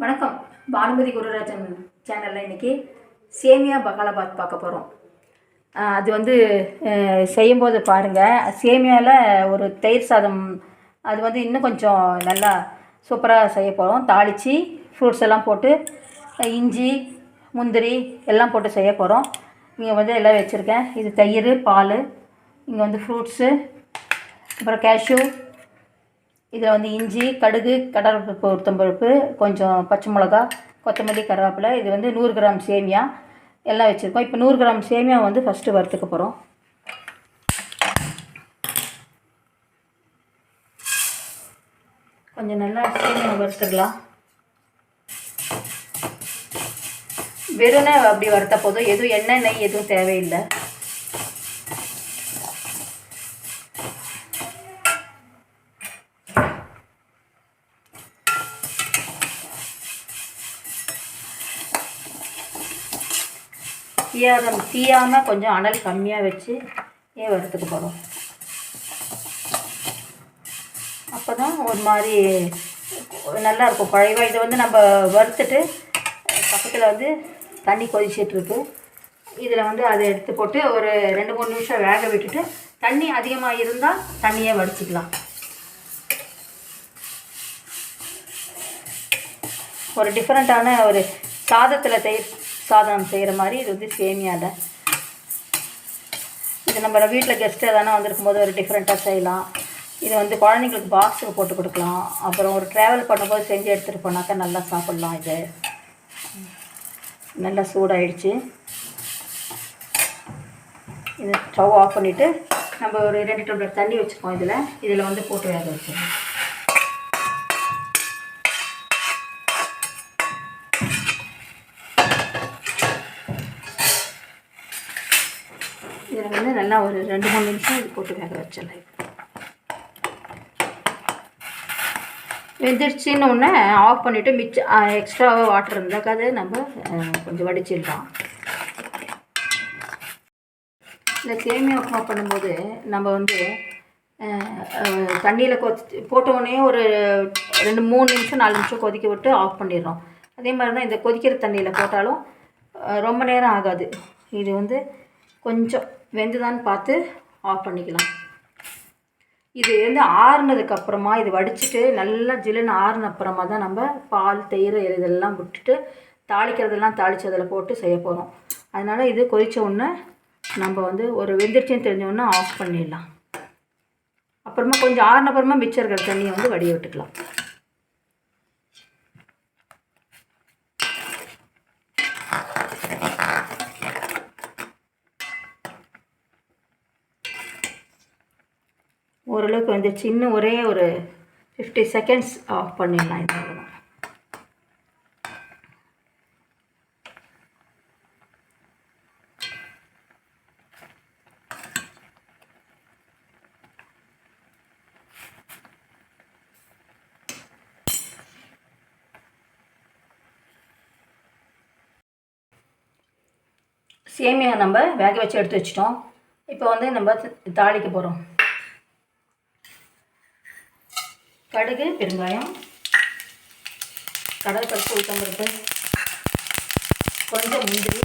வணக்கம். பானுமதி குருராஜன் சேனலில் இன்றைக்கி சேமியா பகாலபாத் பார்க்க போகிறோம் அது வந்து செய்யும்போது பாருங்கள் சேமியாவில் ஒரு தயிர் சாதம் அது வந்து இன்னும் கொஞ்சம் நல்லா சூப்பராக செய்ய போகிறோம் தாளித்து ஃப்ரூட்ஸ் எல்லாம் போட்டு இஞ்சி முந்திரி எல்லாம் போட்டு செய்ய போகிறோம் இங்கே வந்து எல்லாம் வச்சுருக்கேன். இது தயிர் பால் இங்கே வந்து ஃப்ரூட்ஸு அப்புறம் கேஷ்யூ இதில் வந்து இஞ்சி கடுகு கடலைப்பருப்பு உளுத்தம்பருப்பு கொஞ்சம் பச்சை மிளகா கொத்தமல்லி கருவேப்பிலை இது வந்து நூறு கிராம் சேமியா எல்லாம் வச்சுருக்கோம். இப்போ நூறு கிராம் சேமியா வந்து ஃபஸ்ட்டு வறுத்துக்க போகிறோம் கொஞ்சம் நல்லா சேமியா வறுத்துடலாம். வெறும்னே அப்படி வறுத்த போதும். எதுவும் எண்ணெய் நெய் எதுவும் தேவையில்லை. தீயாத தீயாமல் கொஞ்சம் அனல் கம்மியாக வச்சு ஏன் வறுத்துக்க போகிறோம் அப்போ தான் ஒரு மாதிரி நல்லாயிருக்கும் குழைவா இதை வந்து நம்ம வறுத்துட்டு பக்கத்தில் வந்து தண்ணி கொதிச்சிட்ருக்கு இதில் வந்து அதை எடுத்து போட்டு ஒரு ரெண்டு மூணு நிமிஷம் வேக விட்டுட்டு தண்ணி அதிகமாக இருந்தால் தண்ணியே வடிச்சிக்கலாம். ஒரு டிஃப்ரெண்ட்டான ஒரு சாதத்தில் தயிர் சாதம் செய்கிற மாதிரி இது வந்து சேமியாவில் இது நம்ம வீட்டில் கெஸ்ட்டு எதனா வந்திருக்கும் போது ஒரு டிஃப்ரெண்ட்டாக செய்யலாம். இது வந்து குழந்தைங்களுக்கு பாக்ஸுக்கு போட்டு கொடுக்கலாம். அப்புறம் ஒரு ட்ராவல் பண்ணும்போது செஞ்சு எடுத்துகிட்டு போனாக்கா நல்லா சாப்பிட்லாம் இது. நல்லா சூடாயிடுச்சு. இது ஸ்டவ் ஆஃப் பண்ணிவிட்டு நம்ம ஒரு ரெண்டு டம்ளர் தண்ணி வச்சுருக்கோம் இதில். இதில் வந்து போட்டு வேக வச்சுருக்கோம் இதில் ஒரு ரெண்டு மூணு நிமிஷம் இது போட்டு வேக வச்சிடலாம் வெந்துடுச்சின்னு ஒன்று ஆஃப் பண்ணிவிட்டு மிச்சம் எக்ஸ்ட்ராவாக வாட்டர் இருந்தாக்கா அதை நம்ம கொஞ்சம் வடிச்சிடலாம். இந்த சேமியா உப்புமா பண்ணும்போது நம்ம வந்து தண்ணியில் கொதி போட்டவுடனே ஒரு ரெண்டு மூணு நிமிஷம் நாலு நிமிஷம் கொதிக்க விட்டு ஆஃப் பண்ணிடுறோம். அதே மாதிரி தான் இந்த கொதிக்கிற தண்ணியில் போட்டாலும் ரொம்ப நேரம் ஆகாது. இது வந்து கொஞ்சம் வெந்துதான்னு பார்த்து ஆஃப் பண்ணிக்கலாம். இது வந்து ஆறுனதுக்கப்புறமா இது வடிச்சிட்டு நல்லா ஜில்லுன்னு ஆறுன அப்புறமா தான் நம்ம பால் தயிர் இதெல்லாம் விட்டுட்டு தாளிக்கிறதெல்லாம் தாளித்து அதில் போட்டு செய்ய போகிறோம் அதனால் இது கொதித்த உடனே நம்ம வந்து ஒரு வெந்திரிச்சின்னு தெரிஞ்ச ஆஃப் பண்ணிடலாம். அப்புறமா கொஞ்சம் ஆறுன அப்புறமா மிச்சம் இருக்கிற தண்ணியை வந்து வடிய விட்டுக்கலாம். ஓரளவுக்கு வந்துச்சு இன்னும் ஒரே ஒரு ஃபிஃப்டி செகண்ட்ஸ் ஆஃப் பண்ணிடலாம் இந்த சேமியா நம்ம வேக வச்சு எடுத்து வச்சிட்டோம். இப்போ வந்து நம்ம தாளிக்க போகிறோம் கடுகு பெருங்காயம் கடல் பருப்பு உளுத்தம்பருப்பு கொஞ்சம் முந்திரி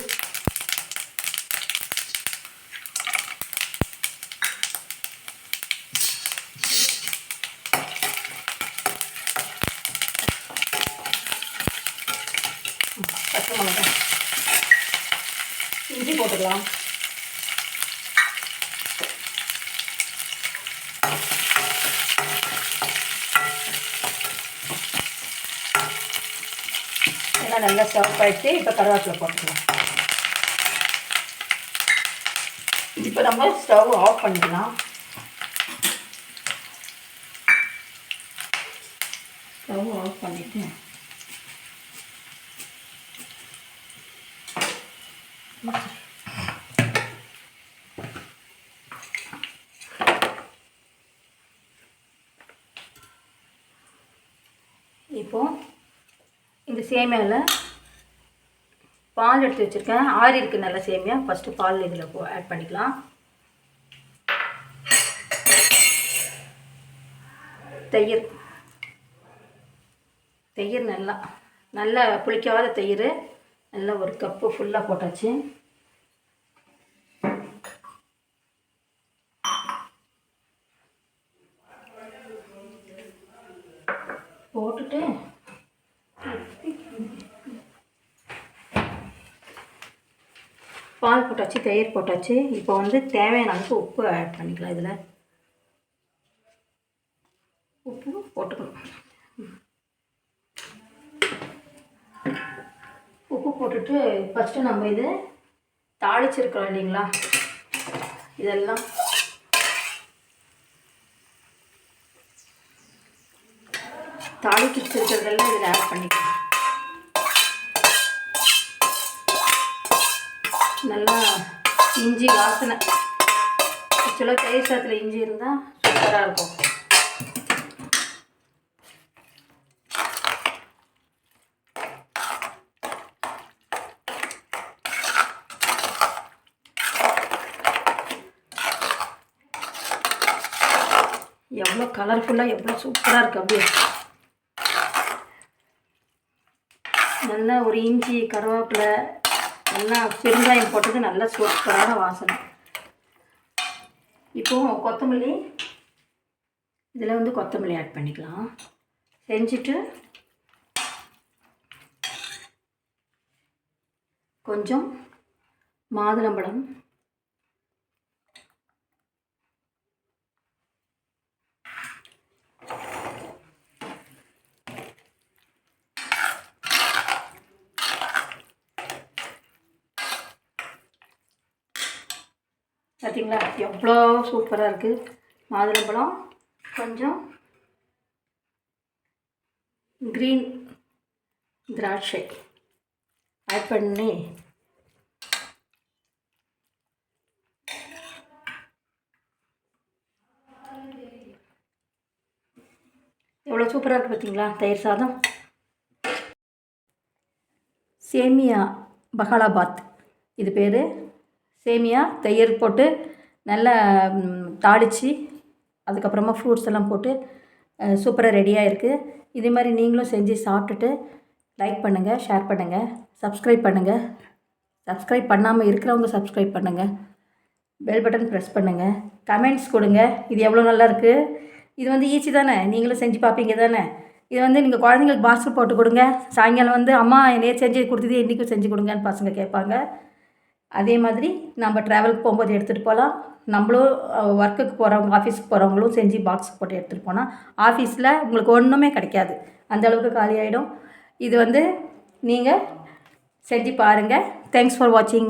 பச்சை மிளகாய். இஞ்சி போட்டுக்கலாம். எண்ணெய் நல்லா ஸ்டவ் ஆகிடுச்சு இப்போ கருவேப்பிலை போட்டுக்கலாம். இப்போ நம்ம ஸ்டவ் ஆஃப் பண்ணிக்கலாம். ஸ்டவ் ஆஃப் பண்ணிவிட்டு இப்போது இந்த சேமியாவில் பால் எடுத்து வச்சுருக்கேன். ஆறி இருக்குது நல்ல சேமியா. ஃபஸ்ட்டு பால் இதில் போ ஆட் பண்ணிக்கலாம். தயிர். தயிர் நல்லா நல்லா புளிக்காத தயிர். நல்லா ஒரு கப்பு ஃபுல்லாக போட்டாச்சு போட்டுட்டு பால் போட்டாச்சு தயிர் போட்டாச்சு. இப்போ வந்து தேவையான அளவுக்கு உப்பு ஆட் பண்ணிக்கலாம் இதில். உப்பு போட்டுக்கணும். உப்பு போட்டுட்டு ஃபஸ்ட்டு நம்ம இது தாளிச்சிருக்கிறோம் இல்லைங்களா? இதெல்லாம் தாளிக்கு வச்சிருக்கிறதெல்லாம் இதில் ஆட் பண்ணிக்கலாம் நல்லா இஞ்சி வாசனை. ஆக்சுவலாக தயிர் சாத்தில் இஞ்சி இருந்தால் சூப்பராக இருக்கும். எவ்வளோ கலர்ஃபுல்லாக எவ்வளோ சூப்பராக இருக்குது அப்படியே. நல்லா ஒரு இஞ்சி கருவேப்பிலை நல்லா பெருங்காயம் போட்டது நல்லா சூப்பரான வாசனை. இப்போது கொத்தமல்லி இதில் வந்து கொத்தமல்லி ஆட் பண்ணிக்கலாம். செஞ்சுட்டு கொஞ்சம் மாதுளம்பழம் பார்த்தீங்களா எவ்வளோ சூப்பராக இருக்குது மாதுளம்பழம் கொஞ்சம் க்ரீன் திராட்சை. ஆட் பண்ணி எவ்வளோ சூப்பராக இருக்குது பார்த்தீங்களா தயிர் சாதம். சேமியா பகாலாபாத். இது பேர் சேமியா தயிர் போட்டு நல்லா தாளித்து அதுக்கப்புறமா ஃப்ரூட்ஸ் எல்லாம் போட்டு சூப்பராக ரெடியாக இருக்குது இதே மாதிரி நீங்களும் செஞ்சு சாப்பிட்டுட்டு லைக் பண்ணுங்கள் ஷேர் பண்ணுங்கள் சப்ஸ்கிரைப் பண்ணுங்கள் சப்ஸ்கிரைப் பண்ணாமல் இருக்கிறவங்க சப்ஸ்கிரைப் பண்ணுங்கள் பெல் பட்டன் ப்ரெஸ் பண்ணுங்கள் கமெண்ட்ஸ் கொடுங்க. இது எவ்வளோ நல்லா இருக்குது இது வந்து ஈஸி தானே? நீங்களும் செஞ்சு பார்ப்பீங்க தானே? இது வந்து நீங்கள் குழந்தைங்களுக்கு பாஸ்கெட் போட்டு கொடுங்க. சாயங்காலம் வந்து அம்மா என்னையே செஞ்சு கொடுத்தது இன்றைக்கும் செஞ்சு கொடுங்கன்னு பசங்க கேட்பாங்க. அதே மாதிரி நம்ம ட்ராவலுக்கு போகும்போது எடுத்துகிட்டு போகலாம். நம்மளும் ஒர்க்குக்கு போகிறவங்க ஆஃபீஸ்க்கு போகிறவங்களும் செஞ்சு பாக்ஸ் போட்டு எடுத்துகிட்டு போனால் ஆஃபீஸில் உங்களுக்கு ஒன்றுமே கிடைக்காது. அந்த அளவுக்கு காலி ஆகிடும் இது வந்து நீங்கள் செஞ்சு பாருங்கள் தேங்க்ஸ் ஃபார் வாட்சிங்